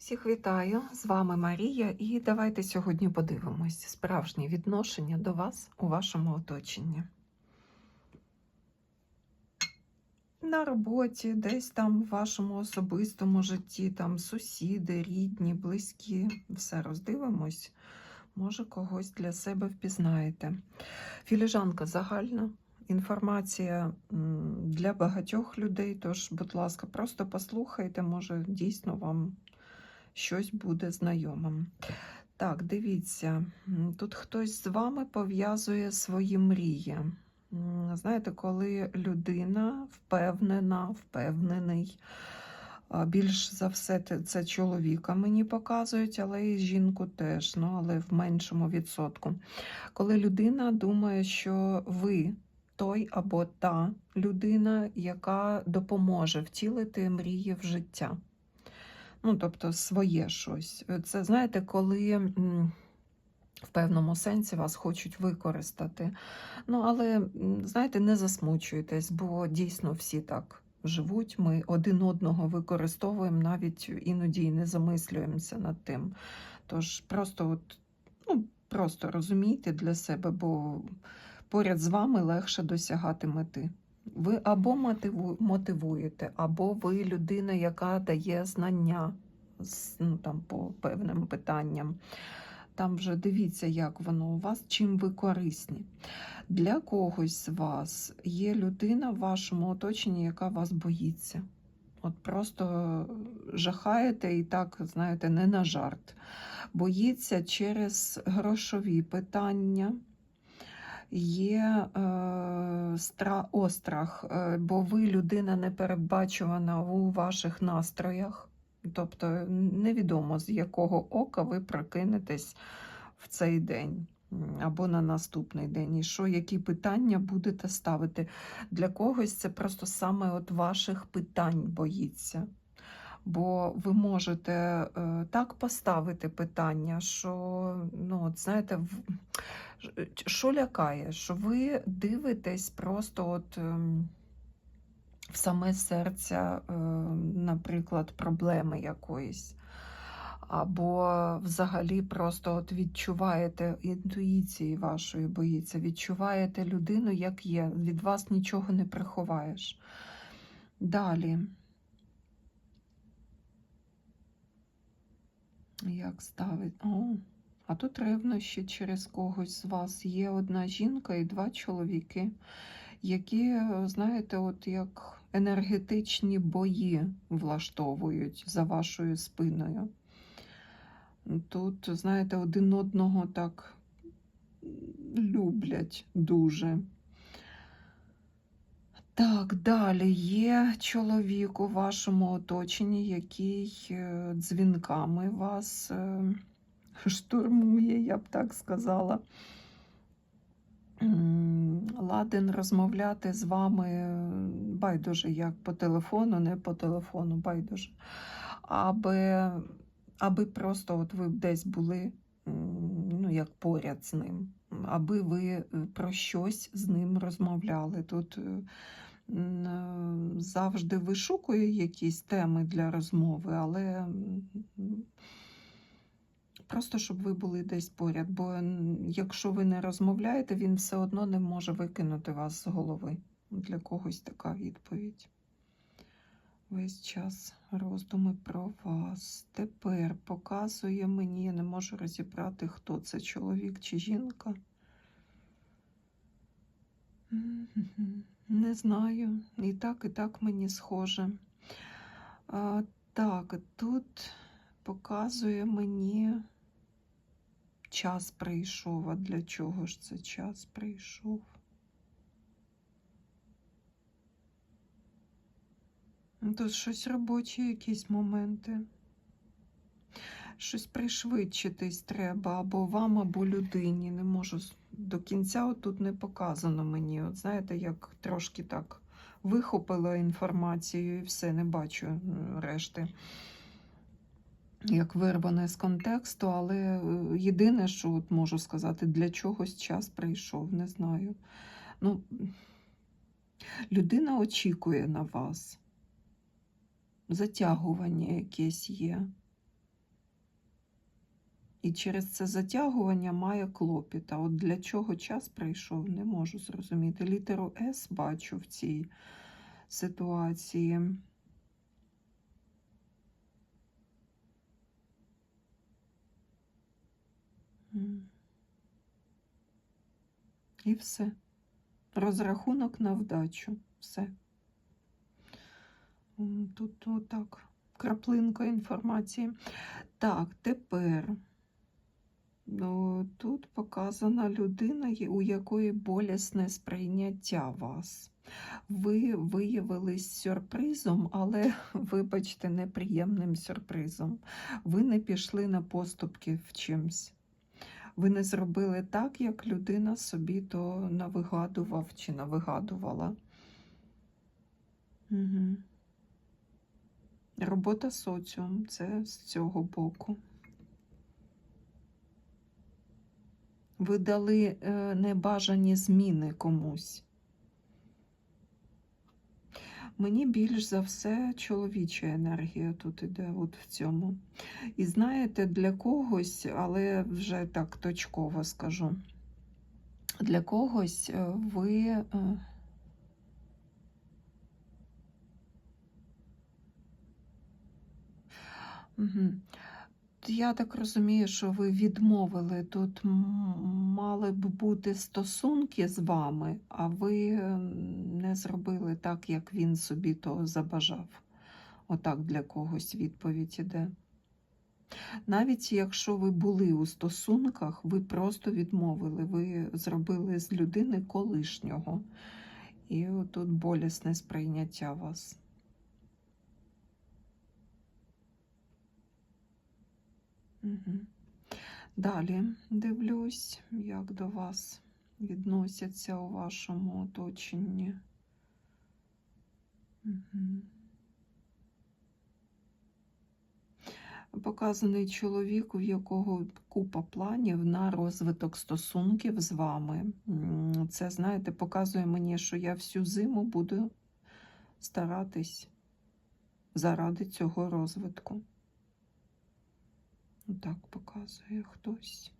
Всіх вітаю! З вами Марія, і давайте сьогодні подивимось справжнє відношення до вас у вашому оточенні. На роботі, десь там в вашому особистому житті, там сусіди, рідні, близькі, все роздивимось. Може, когось для себе впізнаєте. Філіжанка загальна. Інформація для багатьох людей, тож, будь ласка, просто послухайте, може, дійсно вам щось буде знайомим. Так, дивіться, тут хтось з вами пов'язує свої мрії. Знаєте, коли людина впевнена, впевнений, більш за все це чоловіка мені показують, але і жінку теж, ну, але в меншому відсотку. Коли людина думає, що ви той або та людина, яка допоможе втілити мрії в життя ну, тобто своє щось. Це знаєте, коли в певному сенсі вас хочуть використати. Ну, але знаєте, не засмучуйтесь, бо дійсно всі так живуть. Ми один одного використовуємо, навіть іноді і не замислюємося над тим. Тож просто от, ну, просто розумійте для себе, бо поряд з вами легше досягати мети. Ви або мотивуєте, або ви людина, яка дає знання ну, там, по певним питанням. Там вже дивіться, як воно у вас, чим ви корисні. Для когось з вас є людина в вашому оточенні, яка вас боїться. От просто жахаєте і так, знаєте, не на жарт. Боїться через грошові питання є е, стра, острах, е, бо ви людина непередбачувана у ваших настроях. Тобто невідомо з якого ока ви прокинетесь в цей день або на наступний день, і що, які питання будете ставити. Для когось це просто саме от ваших питань боїться. Бо ви можете е, так поставити питання, що ну, от, знаєте, в, що лякає, що ви дивитесь просто от ем, в саме серце, е, наприклад, проблеми якоїсь. Або взагалі просто от відчуваєте інтуїції вашої боїться, відчуваєте людину, як є. Від вас нічого не приховаєш. Далі. Як ставить? О, а тут ревнощі через когось з вас. Є одна жінка і два чоловіки, які, знаєте, от як енергетичні бої влаштовують за вашою спиною. Тут, знаєте, один одного так люблять дуже. Так, далі є чоловік у вашому оточенні, який е, дзвінками вас е, штурмує, я б так сказала. Ладен розмовляти з вами байдуже, як по телефону, не по телефону, байдуже. Аби, аби просто от ви десь були ну, як поряд з ним, аби ви е, про щось з ним розмовляли. Тут е, е, завжди вишукує якісь теми для розмови, але просто щоб ви були десь поряд. Бо якщо ви не розмовляєте, він все одно не може викинути вас з голови. Для когось така відповідь. Весь час роздуми про вас. Тепер показує мені, я не можу розібрати, хто це, чоловік чи жінка. Не знаю. І так, і так мені схоже. А, так, тут показує мені час прийшов. А для чого ж це час прийшов? Ну, Тут щось робочі якісь моменти. Щось пришвидшитись треба або вам, або людині. Не можу до кінця от тут не показано мені. От знаєте, як трошки так вихопила інформацію і все, не бачу решти. Як вирване з контексту, але е, єдине, що от можу сказати, для чогось час прийшов, не знаю. Ну, людина очікує на вас затягування якесь є. І через це затягування має клопіт. А от для чого час прийшов, не можу зрозуміти. Літеру С бачу в цій ситуації. І все. Розрахунок на вдачу. Все. Тут отак. Краплинка інформації. Так, тепер. Ну, тут показана людина, у якої болісне сприйняття вас. Ви виявились сюрпризом, але, вибачте, неприємним сюрпризом. Ви не пішли на поступки в чимсь. Ви не зробили так, як людина собі то навигадував чи навигадувала. Угу. Робота соціум це з цього боку. Ви дали е, небажані зміни комусь. Мені більш за все чоловіча енергія тут іде, от в цьому. І знаєте, для когось, але вже так точково скажу, для когось е, ви. Мгм. Я так розумію, що ви відмовили. Тут мали б бути стосунки з вами, а ви е, не зробили так, як він собі то забажав. Отак для когось відповідь іде. Навіть якщо ви були у стосунках, ви просто відмовили, ви зробили з людини колишнього. І тут болісне сприйняття вас. Угу. Далі дивлюсь, як до вас відносяться у вашому оточенні. Угу. Показаний чоловік, у якого купа планів на розвиток стосунків з вами. Це, знаєте, показує мені, що я всю зиму буду старатись заради цього розвитку. Так показує хтось.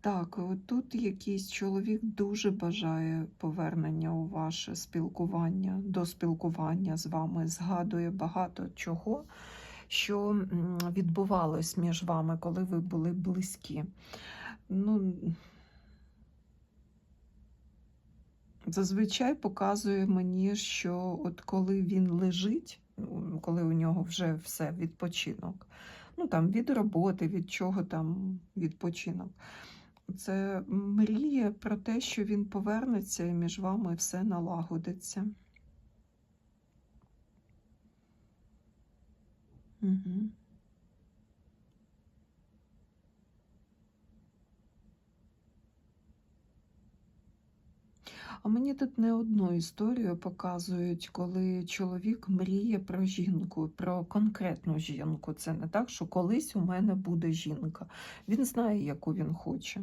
Так, тут якийсь чоловік дуже бажає повернення у ваше спілкування, до спілкування з вами, згадує багато чого, що відбувалось між вами, коли ви були близькі. Ну, зазвичай показує мені, що от коли він лежить, коли у нього вже все відпочинок, ну там від роботи, від чого там відпочинок. Це мріє про те, що він повернеться і між вами все налагодиться. Угу. А мені тут не одну історію показують, коли чоловік мріє про жінку, про конкретну жінку. Це не так, що колись у мене буде жінка. Він знає, яку він хоче.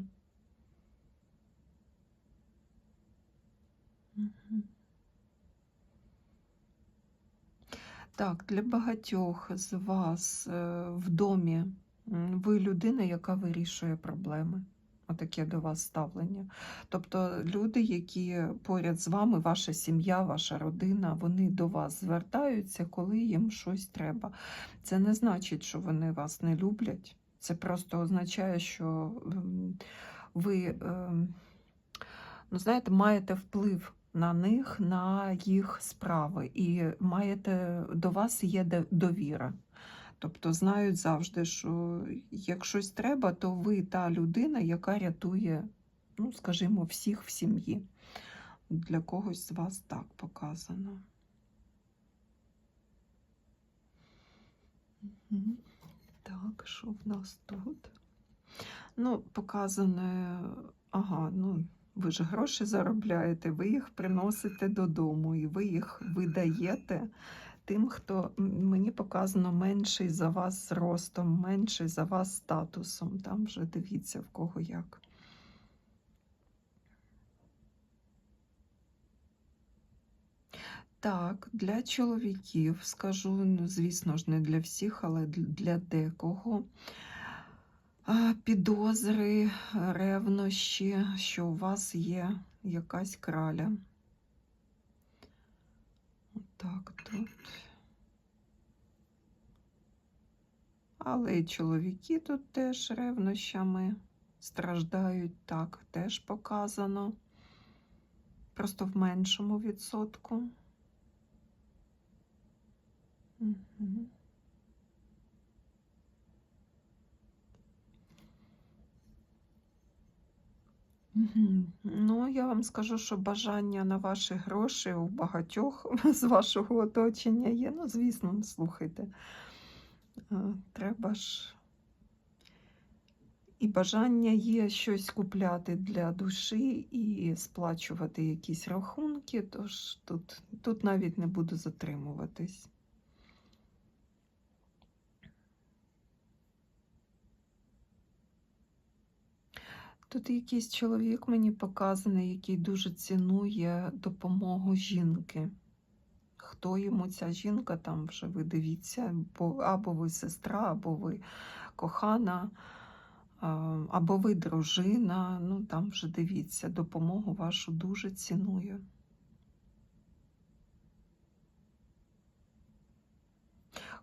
Так, для багатьох з вас е, в домі ви людина, яка вирішує проблеми. Отаке до вас ставлення. Тобто люди, які поряд з вами, ваша сім'я, ваша родина, вони до вас звертаються, коли їм щось треба. Це не значить, що вони вас не люблять. Це просто означає, що ем, ви, ем, ну, знаєте, маєте вплив на них, на їх справи, і маєте до вас є довіра. Тобто знають завжди, що як щось треба, то ви та людина, яка рятує, ну, скажімо, всіх в сім'ї. Для когось з вас так показано. Так, що в нас тут? Ну, показане, ага, ну, ви ж гроші заробляєте, ви їх приносите додому, і ви їх видаєте тим, хто мені показано менший за вас зростом, менший за вас статусом. Там вже дивіться, в кого як. Так, для чоловіків скажу, ну, звісно ж, не для всіх, але для декого. підозри, ревнощі, що у вас є якась краля. Так, тут. Але і чоловіки тут теж ревнощами страждають, так, теж показано. Просто в меншому відсотку. Мгм. Ну, я вам скажу, що бажання на ваші гроші у багатьох з вашого оточення є. Ну, звісно, слухайте. е, Треба ж. І бажання є щось купляти для душі і сплачувати якісь рахунки, тож тут, тут навіть не буду затримуватись. Тут якийсь чоловік мені показаний, який дуже цінує допомогу жінки. Хто йому ця жінка, там вже ви дивіться, бо або ви сестра, або ви кохана, або ви дружина. Ну там вже дивіться, допомогу вашу дуже ціную.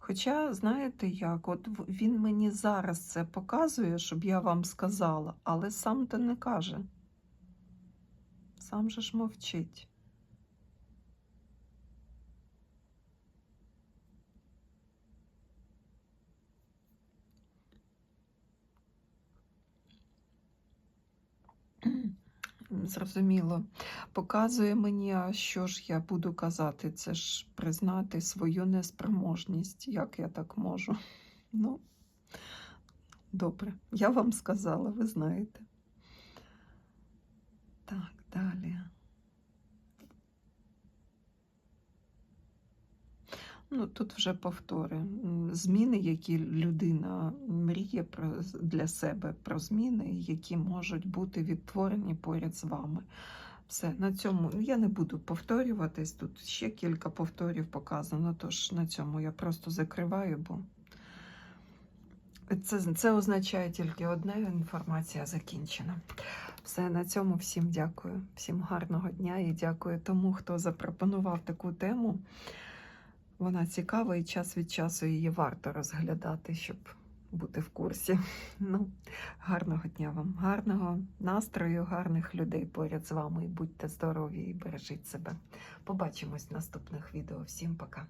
Хоча, знаєте як, от він мені зараз це показує, щоб я вам сказала, але сам то не каже. Сам же ж мовчить. Зрозуміло. Показує мені, а що ж я буду казати? Це ж признати свою неспроможність. Як я так можу? Ну, добре, я вам сказала, ви знаєте. Так, далі. Ну, тут вже повтори. Зміни, які людина мріє про, для себе про зміни, які можуть бути відтворені поряд з вами. Все, на цьому я не буду повторюватись. Тут ще кілька повторів показано, тож на цьому я просто закриваю, бо це, це означає тільки одне інформація закінчена. Все, на цьому всім дякую. Всім гарного дня і дякую тому, хто запропонував таку тему. Вона цікава і час від часу її варто розглядати, щоб бути в курсі. Ну, гарного дня вам, гарного настрою, гарних людей поряд з вами. І будьте здорові і бережіть себе. Побачимось в наступних відео. Всім пока.